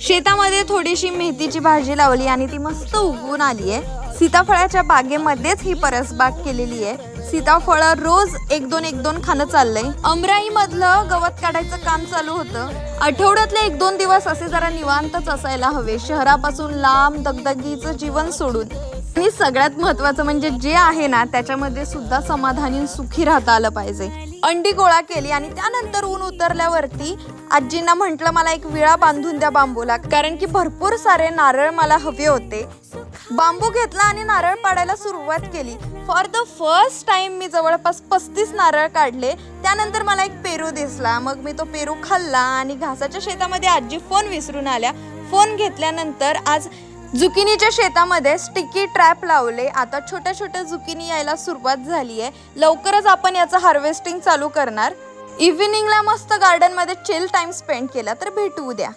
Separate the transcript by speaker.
Speaker 1: शेतामध्ये थोडीशी मेथीची भाजी लावली आणि ती मस्त उगवून आली आहे. सीताफळाच्या बागेमध्येच ही परसबाग केलेली आहे. सीताफळ रोज एक दोन एक दोन खाणं चाललंय. अमराई मधलं गवत काढायचं काम चालू होतं. आठवड्यातले एक दोन दिवस असे जरा निवांतच असायला हवे. शहरापासून लांब दगदगीचं जीवन सोडून. आणि सगळ्यात महत्वाचं म्हणजे जे आहे ना त्याच्यामध्ये सुद्धा समाधानी सुखी राहता आलं पाहिजे. अंडी गोळा केली आणि त्यानंतर ऊन उतरल्यावरती आजींना म्हटलं मला एक विळा बांधून द्या बांबूला कारण की भरपूर सारे नारळ मला हवे होते. बांबू घेतला आणि नारळ पाडायला सुरुवात केली. फॉर द फर्स्ट टाइम मी जवळपास पस्तीस नारळ काढले. त्यानंतर मला एक पेरू दिसला. मग मी तो पेरू खाल्ला आणि घासाच्या शेतामध्ये आजी फोन विसरून आल्या. फोन घेतल्यानंतर आज झुकिनीच्या शेतामध्ये स्टिकी ट्रॅप लावले. आता छोट्या छोट्या झुकिनी यायला सुरुवात झाली आहे लवकरच आपण याचं हार्वेस्टिंग चालू करणार. इव्हिनिंगला मस्त गार्डनमध्ये चिल टाइम स्पेंड केला तर भेटू उद्या.